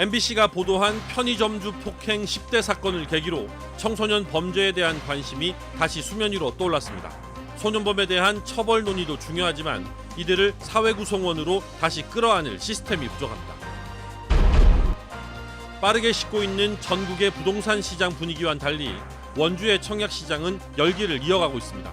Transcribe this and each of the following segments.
MBC가 보도한 편의점주 폭행 10대 사건을 계기로 청소년 범죄에 대한 관심이 다시 수면 위로 떠올랐습니다. 소년범에 대한 처벌 논의도 중요하지만 이들을 사회 구성원으로 다시 끌어안을 시스템이 부족합니다. 빠르게 식고 있는 전국의 부동산 시장 분위기와는 달리 원주의 청약 시장은 열기를 이어가고 있습니다.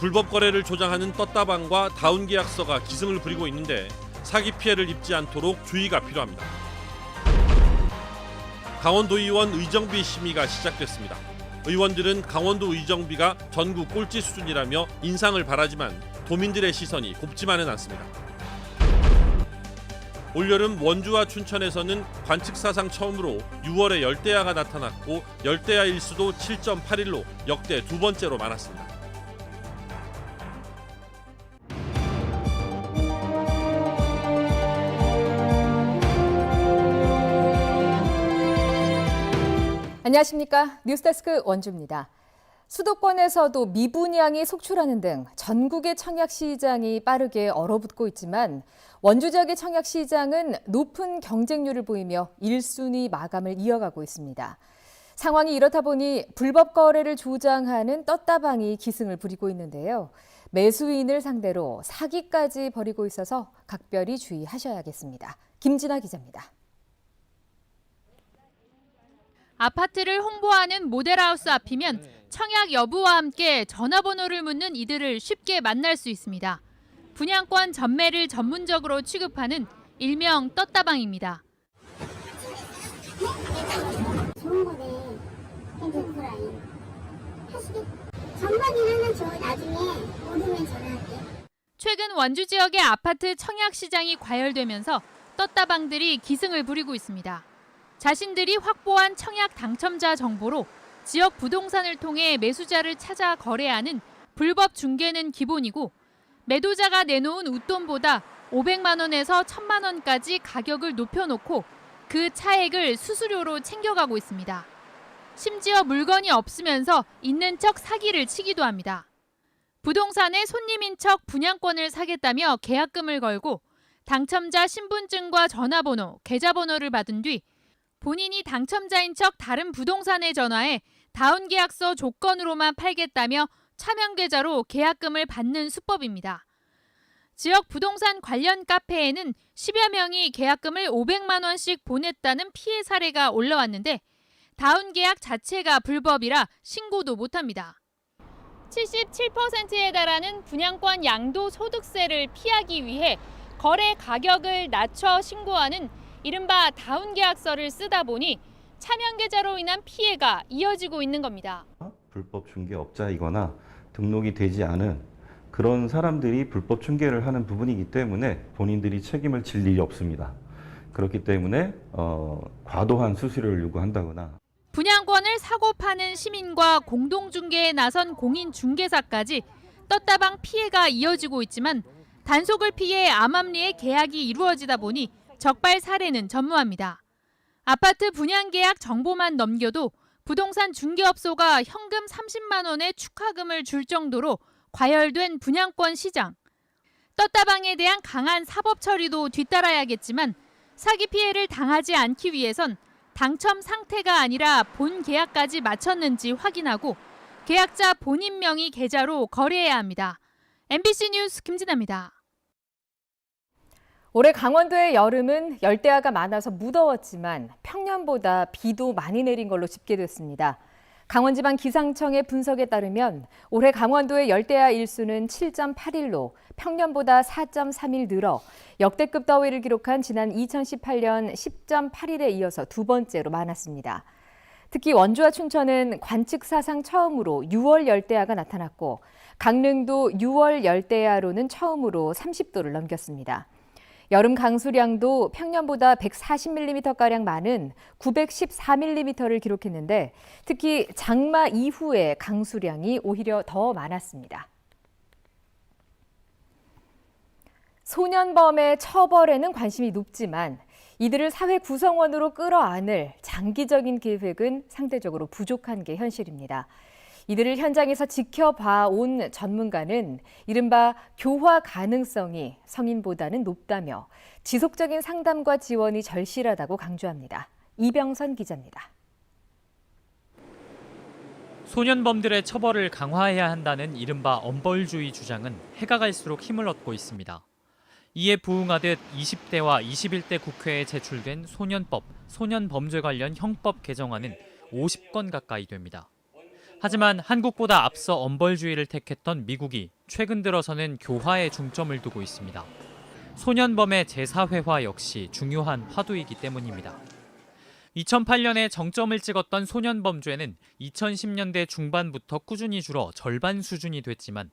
불법 거래를 조장하는 떴다방과 다운 계약서가 기승을 부리고 있는데 사기 피해를 입지 않도록 주의가 필요합니다. 강원도 의원 의정비 심의가 시작됐습니다. 의원들은 강원도 의정비가 전국 꼴찌 수준이라며 인상을 바라지만 도민들의 시선이 곱지만은 않습니다. 올여름 원주와 춘천에서는 관측 사상 처음으로 6월에 열대야가 나타났고 열대야 일수도 7.81로 역대 두 번째로 많았습니다. 안녕하십니까. 뉴스데스크 원주입니다. 수도권에서도 미분양이 속출하는 등 전국의 청약 시장이 빠르게 얼어붙고 있지만 원주 지역의 청약 시장은 높은 경쟁률을 보이며 1순위 마감을 이어가고 있습니다. 상황이 이렇다 보니 불법 거래를 조장하는 떴다방이 기승을 부리고 있는데요. 매수인을 상대로 사기까지 벌이고 있어서 각별히 주의하셔야겠습니다. 김진아 기자입니다. 아파트를 홍보하는 모델하우스 앞이면 청약 여부와 함께 전화번호를 묻는 이들을 쉽게 만날 수 있습니다. 분양권 전매를 전문적으로 취급하는 일명 떴다방입니다. 좋은 거네. 핸드프라이. 하시겠 전반이 하나 줘. 나중에 모르면 전화할게. 최근 원주 지역의 아파트 청약 시장이 과열되면서 떴다방들이 기승을 부리고 있습니다. 자신들이 확보한 청약 당첨자 정보로 지역 부동산을 통해 매수자를 찾아 거래하는 불법 중개는 기본이고 매도자가 내놓은 웃돈보다 500만 원에서 1000만 원까지 가격을 높여놓고 그 차액을 수수료로 챙겨가고 있습니다. 심지어 물건이 없으면서 있는 척 사기를 치기도 합니다. 부동산의 손님인 척 분양권을 사겠다며 계약금을 걸고 당첨자 신분증과 전화번호, 계좌번호를 받은 뒤 본인이 당첨자인 척 다른 부동산에 전화해 다운 계약서 조건으로만 팔겠다며 차명 계좌로 계약금을 받는 수법입니다. 지역 부동산 관련 카페에는 10여 명이 계약금을 500만 원씩 보냈다는 피해 사례가 올라왔는데 다운 계약 자체가 불법이라 신고도 못합니다. 77%에 달하는 분양권 양도 소득세를 피하기 위해 거래 가격을 낮춰 신고하는 이른바 다운 계약서를 쓰다 보니 차명 계좌로 인한 피해가 이어지고 있는 겁니다. 불법 중개업자이거나 등록이 되지 않은 그런 사람들이 불법 중개를 하는 부분이기 때문에 본인들이 책임을 질 일이 없습니다. 그렇기 때문에 어, 과도한 수수료를 요구한다거나 분양권을 사고 파는 시민과 공동 중개에 나선 공인 중개사까지 떴다방 피해가 이어지고 있지만 단속을 피해 암암리에 계약이 이루어지다 보니 적발 사례는 전무합니다. 아파트 분양 계약 정보만 넘겨도 부동산 중개업소가 현금 30만 원의 축하금을 줄 정도로 과열된 분양권 시장. 떴다방에 대한 강한 사법 처리도 뒤따라야겠지만 사기 피해를 당하지 않기 위해선 당첨 상태가 아니라 본 계약까지 마쳤는지 확인하고 계약자 본인 명의 계좌로 거래해야 합니다. MBC 뉴스 김진아입니다. 올해 강원도의 여름은 열대야가 많아서 무더웠지만 평년보다 비도 많이 내린 걸로 집계됐습니다. 강원지방 기상청의 분석에 따르면 올해 강원도의 열대야 일수는 7.81로 평년보다 4.31 늘어 역대급 더위를 기록한 지난 2018년 10.8일에 이어서 두 번째로 많았습니다. 특히 원주와 춘천은 관측 사상 처음으로 6월 열대야가 나타났고 강릉도 6월 열대야로는 처음으로 30도를 넘겼습니다. 여름 강수량도 평년보다 140mm가량 많은 914mm를 기록했는데 특히 장마 이후에 강수량이 오히려 더 많았습니다. 소년범의 처벌에는 관심이 높지만 이들을 사회 구성원으로 끌어안을 장기적인 계획은 상대적으로 부족한 게 현실입니다. 이들을 현장에서 지켜봐 온 전문가는 이른바 교화 가능성이 성인보다는 높다며 지속적인 상담과 지원이 절실하다고 강조합니다. 이병선 기자입니다. 소년범들의 처벌을 강화해야 한다는 이른바 엄벌주의 주장은 해가 갈수록 힘을 얻고 있습니다. 이에 부응하듯 20대와 21대 국회에 제출된 소년법, 소년범죄 관련 형법 개정안은 50건 가까이 됩니다. 하지만 한국보다 앞서 엄벌주의를 택했던 미국이 최근 들어서는 교화에 중점을 두고 있습니다. 소년범의 재사회화 역시 중요한 화두이기 때문입니다. 2008년에 정점을 찍었던 소년 범죄는 2010년대 중반부터 꾸준히 줄어 절반 수준이 됐지만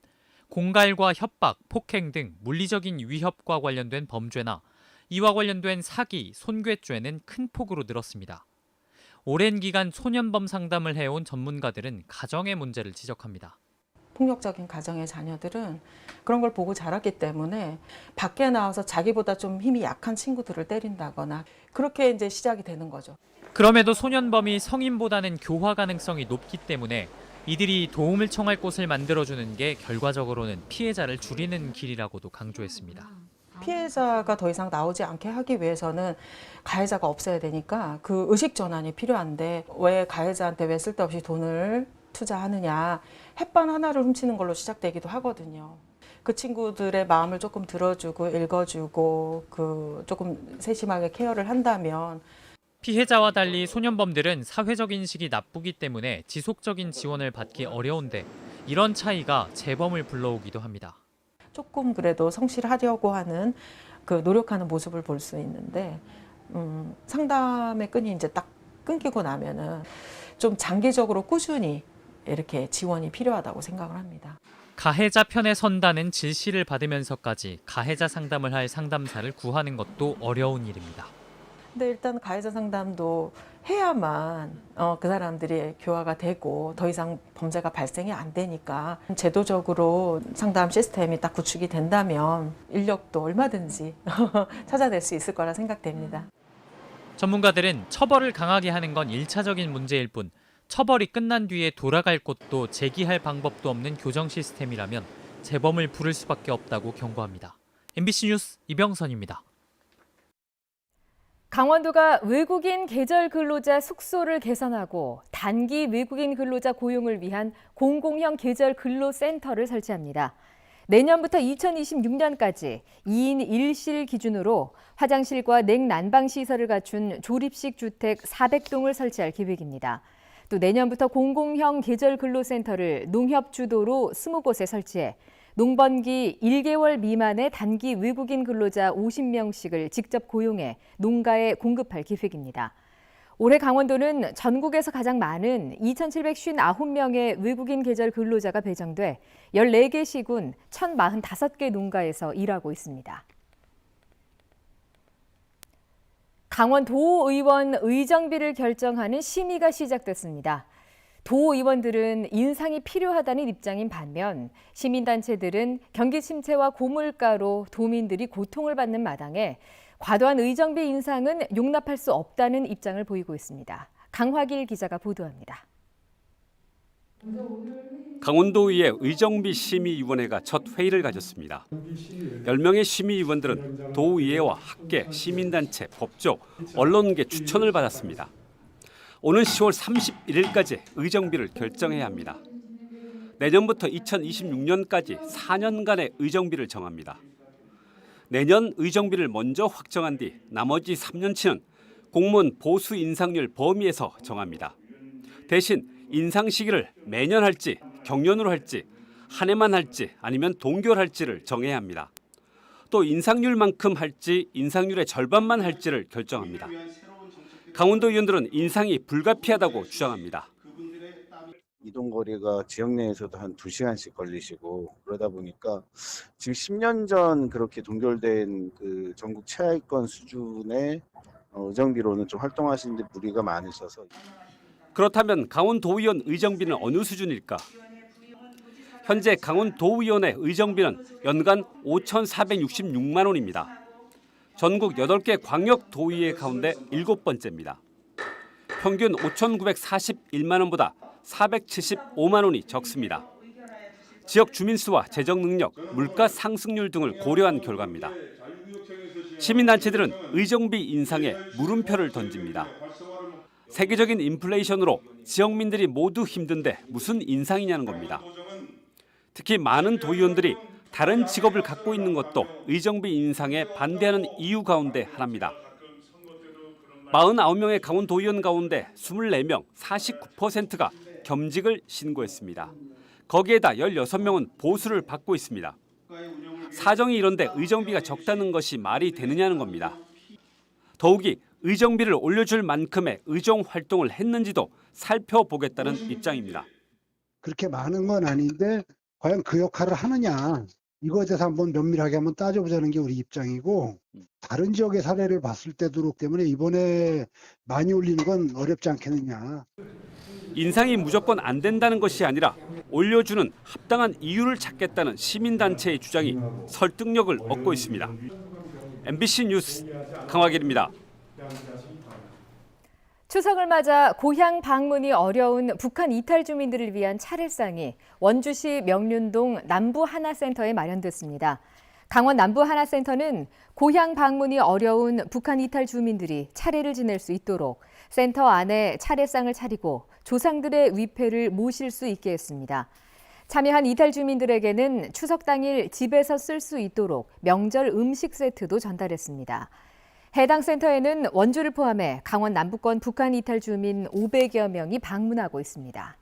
공갈과 협박, 폭행 등 물리적인 위협과 관련된 범죄나 이와 관련된 사기, 손괴죄는 큰 폭으로 늘었습니다. 오랜 기간 소년범 상담을 해온 전문가들은 가정의 문제를 지적합니다. 폭력적인 가정의 자녀들은 그런 걸 보고 자랐기 때문에 밖에 나와서 자기보다 좀 힘이 약한 친구들을 때린다거나 그렇게 이제 시작이 되는 거죠. 그럼에도 소년범이 성인보다는 교화 가능성이 높기 때문에 이들이 도움을 청할 곳을 만들어주는 게 결과적으로는 피해자를 줄이는 길이라고도 강조했습니다. 피해자가 더 이상 나오지 않게 하기 위해서는 가해자가 없어야 되니까 그 의식 전환이 필요한데 왜 가해자한테 왜 쓸데없이 돈을 투자하느냐 햇반 하나를 훔치는 걸로 시작되기도 하거든요. 그 친구들의 마음을 조금 들어주고 읽어주고 그 조금 세심하게 케어를 한다면 피해자와 달리 소년범들은 사회적 인식이 나쁘기 때문에 지속적인 지원을 받기 어려운데 이런 차이가 재범을 불러오기도 합니다. 조금 그래도 성실하려고 하는 그 노력하는 모습을 볼 수 있는데 음, 상담의 끈이 이제 딱 끊기고 나면은 좀 장기적으로 꾸준히 이렇게 지원이 필요하다고 생각을 합니다. 가해자 편에 선다는 질시를 받으면서까지 가해자 상담을 할 상담사를 구하는 것도 어려운 일입니다. 근데 일단 가해자 상담도 해야만 어, 그 사람들이 교화가 되고 더 이상 범죄가 발생이 안 되니까 제도적으로 상담 시스템이 딱 구축이 된다면 인력도 얼마든지 찾아낼 수 있을 거라 생각됩니다. 전문가들은 처벌을 강하게 하는 건 1차적인 문제일 뿐 처벌이 끝난 뒤에 돌아갈 곳도 제기할 방법도 없는 교정 시스템이라면 재범을 부를 수밖에 없다고 경고합니다. MBC 뉴스 이병선입니다. 강원도가 외국인 계절 근로자 숙소를 개선하고 단기 외국인 근로자 고용을 위한 공공형 계절 근로센터를 설치합니다. 내년부터 2026년까지 2인 1실 기준으로 화장실과 냉난방 시설을 갖춘 조립식 주택 400동을 설치할 계획입니다. 또 내년부터 공공형 계절 근로센터를 농협 주도로 20곳에 설치해 농번기 1개월 미만의 단기 외국인 근로자 50명씩을 직접 고용해 농가에 공급할 계획입니다. 올해 강원도는 전국에서 가장 많은 2,759명의 외국인 계절 근로자가 배정돼 14개 시군 1,045개 농가에서 일하고 있습니다. 강원 도의원 의정비를 결정하는 심의가 시작됐습니다. 도 의원들은 인상이 필요하다는 입장인 반면 시민단체들은 경기 침체와 고물가로 도민들이 고통을 받는 마당에 과도한 의정비 인상은 용납할 수 없다는 입장을 보이고 있습니다. 강화길 기자가 보도합니다. 강원도의회 의정비 심의위원회가 첫 회의를 가졌습니다. 10명의 심의위원들은 도의회와 학계, 시민단체, 법조, 언론계 추천을 받았습니다. 오는 10월 31일까지 의정비를 결정해야 합니다. 내년부터 2026년까지 4년간의 의정비를 정합니다. 내년 의정비를 먼저 확정한 뒤 나머지 3년치는 공무원 보수 인상률 범위에서 정합니다. 대신 인상 시기를 매년 할지 경년으로 할지 한 해만 할지 아니면 동결할지를 정해야 합니다. 또 인상률만큼 할지 인상률의 절반만 할지를 결정합니다. 강원도 의원들은 인상이 불가피하다고 주장합니다. 이동 거리가 지역 내에서도 한 2시간씩 걸리시고 그러다 보니까 지금 10년 전 그렇게 동결된 그 전국 최하위권 수준의 어, 의정비로는 좀 활동하시는데 무리가 많으셔서 그렇다면 강원도의원 의정비는 어느 수준일까? 현재 강원도의원의 의정비는 연간 5,466만 원입니다. 전국 8개 광역도의회 가운데 일곱 번째입니다. 평균 5,941만 원보다 475만 원이 적습니다. 지역 주민 수와 재정 능력, 물가 상승률 등을 고려한 결과입니다. 시민단체들은 의정비 인상에 물음표를 던집니다. 세계적인 인플레이션으로 지역민들이 모두 힘든데 무슨 인상이냐는 겁니다. 특히 많은 도의원들이 다른 직업을 갖고 있는 것도 의정비 인상에 반대하는 이유 가운데 하나입니다. 49명의 강원 도 의원 가운데 24명, 49%가 겸직을 신고했습니다. 거기에다 16명은 보수를 받고 있습니다. 사정이 이런데 의정비가 적다는 것이 말이 되느냐는 겁니다. 더욱이 의정비를 올려줄 만큼의 의정 활동을 했는지도 살펴보겠다는 입장입니다. 그렇게 많은 건 아닌데 과연 그 역할을 하느냐 이거에 대해서 한번 면밀하게 한번 따져보자는 게 우리 입장이고 다른 지역의 사례를 봤을 때도 그렇기 때문에 이번에 많이 올리는 건 어렵지 않겠느냐 인상이 무조건 안 된다는 것이 아니라 올려주는 합당한 이유를 찾겠다는 시민단체의 주장이 설득력을 얻고 있습니다. MBC 뉴스 강화길입니다. 추석을 맞아 고향 방문이 어려운 북한 이탈 주민들을 위한 차례상이 원주시 명륜동 남부 하나센터에 마련됐습니다. 강원 남부 하나센터는 고향 방문이 어려운 북한 이탈 주민들이 차례를 지낼 수 있도록 센터 안에 차례상을 차리고 조상들의 위패를 모실 수 있게 했습니다. 참여한 이탈 주민들에게는 추석 당일 집에서 쓸 수 있도록 명절 음식 세트도 전달했습니다. 해당 센터에는 원주를 포함해 강원 남부권 북한 이탈 주민 500여 명이 방문하고 있습니다.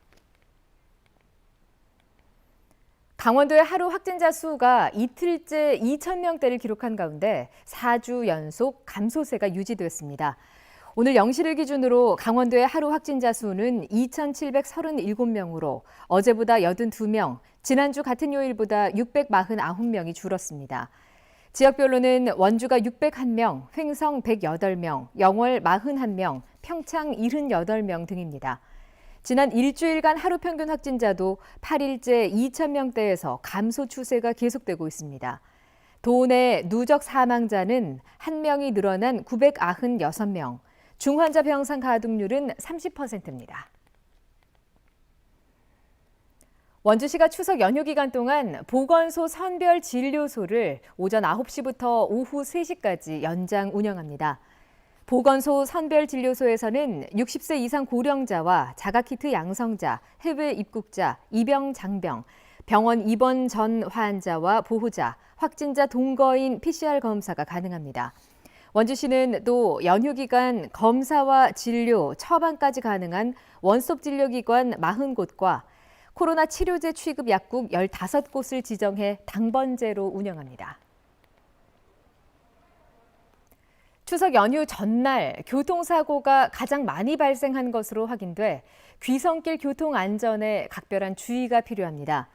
강원도의 하루 확진자 수가 이틀째 2천 명대를 기록한 가운데 4주 연속 감소세가 유지됐습니다. 오늘 0시를 기준으로 강원도의 하루 확진자 수는 2,737명으로 어제보다 82명, 지난주 같은 요일보다 649명이 줄었습니다. 지역별로는 원주가 601명, 횡성 108명, 영월 41명, 평창 78명 등입니다. 지난 일주일간 하루 평균 확진자도 8일째 2,000명대에서 감소 추세가 계속되고 있습니다. 도내 누적 사망자는 1명이 늘어난 996명, 중환자 병상 가동률은 30%입니다. 원주시가 추석 연휴 기간 동안 보건소 선별 진료소를 오전 9시부터 오후 3시까지 연장 운영합니다. 보건소 선별 진료소에서는 60세 이상 고령자와 자가키트 양성자, 해외 입국자, 입영 장병, 병원 입원 전 환자와 보호자, 확진자 동거인 PCR 검사가 가능합니다. 원주시는 또 연휴 기간 검사와 진료, 처방까지 가능한 원스톱 진료기관 40곳과 코로나 치료제 취급 약국 15곳을 지정해 당번제로 운영합니다. 추석 연휴 전날 교통사고가 가장 많이 발생한 것으로 확인돼 귀성길 교통 안전에 각별한 주의가 필요합니다.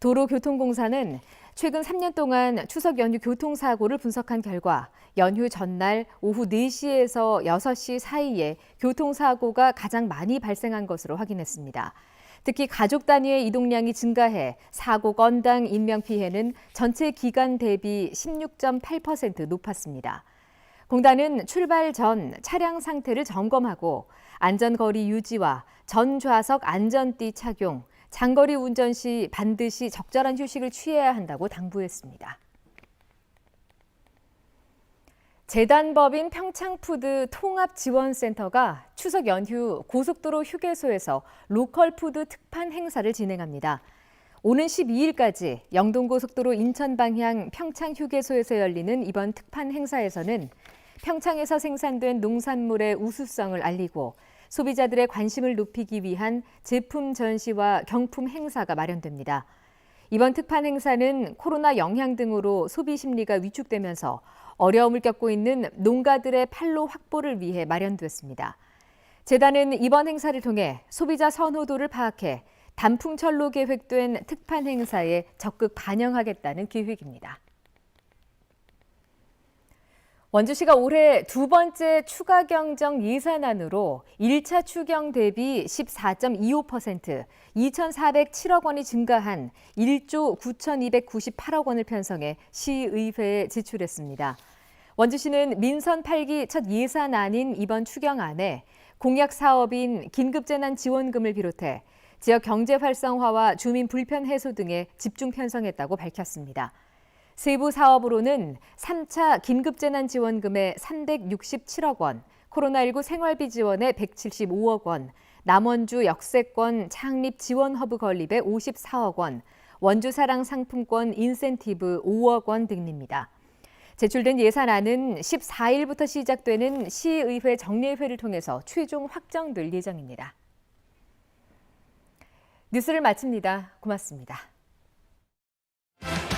도로교통공사는 최근 3년 동안 추석 연휴 교통사고를 분석한 결과 연휴 전날 오후 4시에서 6시 사이에 교통사고가 가장 많이 발생한 것으로 확인했습니다. 특히 가족 단위의 이동량이 증가해 사고 건당 인명 피해는 전체 기간 대비 16.8% 높았습니다. 공단은 출발 전 차량 상태를 점검하고 안전거리 유지와 전 좌석 안전띠 착용, 장거리 운전 시 반드시 적절한 휴식을 취해야 한다고 당부했습니다. 재단법인 평창푸드 통합지원센터가 추석 연휴 고속도로 휴게소에서 로컬푸드 특판 행사를 진행합니다. 오는 12일까지 영동고속도로 인천 방향 평창 휴게소에서 열리는 이번 특판 행사에서는 평창에서 생산된 농산물의 우수성을 알리고 소비자들의 관심을 높이기 위한 제품 전시와 경품 행사가 마련됩니다. 이번 특판 행사는 코로나 영향 등으로 소비 심리가 위축되면서 어려움을 겪고 있는 농가들의 판로 확보를 위해 마련됐습니다. 재단은 이번 행사를 통해 소비자 선호도를 파악해 단풍철로 계획된 특판 행사에 적극 반영하겠다는 계획입니다. 원주시가 올해 두 번째 추가 경정 예산안으로 1차 추경 대비 14.25%, 2,407억 원이 증가한 1조 9,298억 원을 편성해 시의회에 지출했습니다. 원주시는 민선 8기 첫 예산안인 이번 추경안에 공약 사업인 긴급재난지원금을 비롯해 지역 경제 활성화와 주민 불편 해소 등에 집중 편성했다고 밝혔습니다. 세부 사업으로는 3차 긴급재난지원금에 367억 원, 코로나19 생활비 지원에 175억 원, 남원주 역세권 창립 지원 허브 건립에 54억 원, 원주 사랑 상품권 인센티브 5억 원 등입니다. 제출된 예산안은 14일부터 시작되는 시의회 정례회를 통해서 최종 확정될 예정입니다. 뉴스를 마칩니다. 고맙습니다.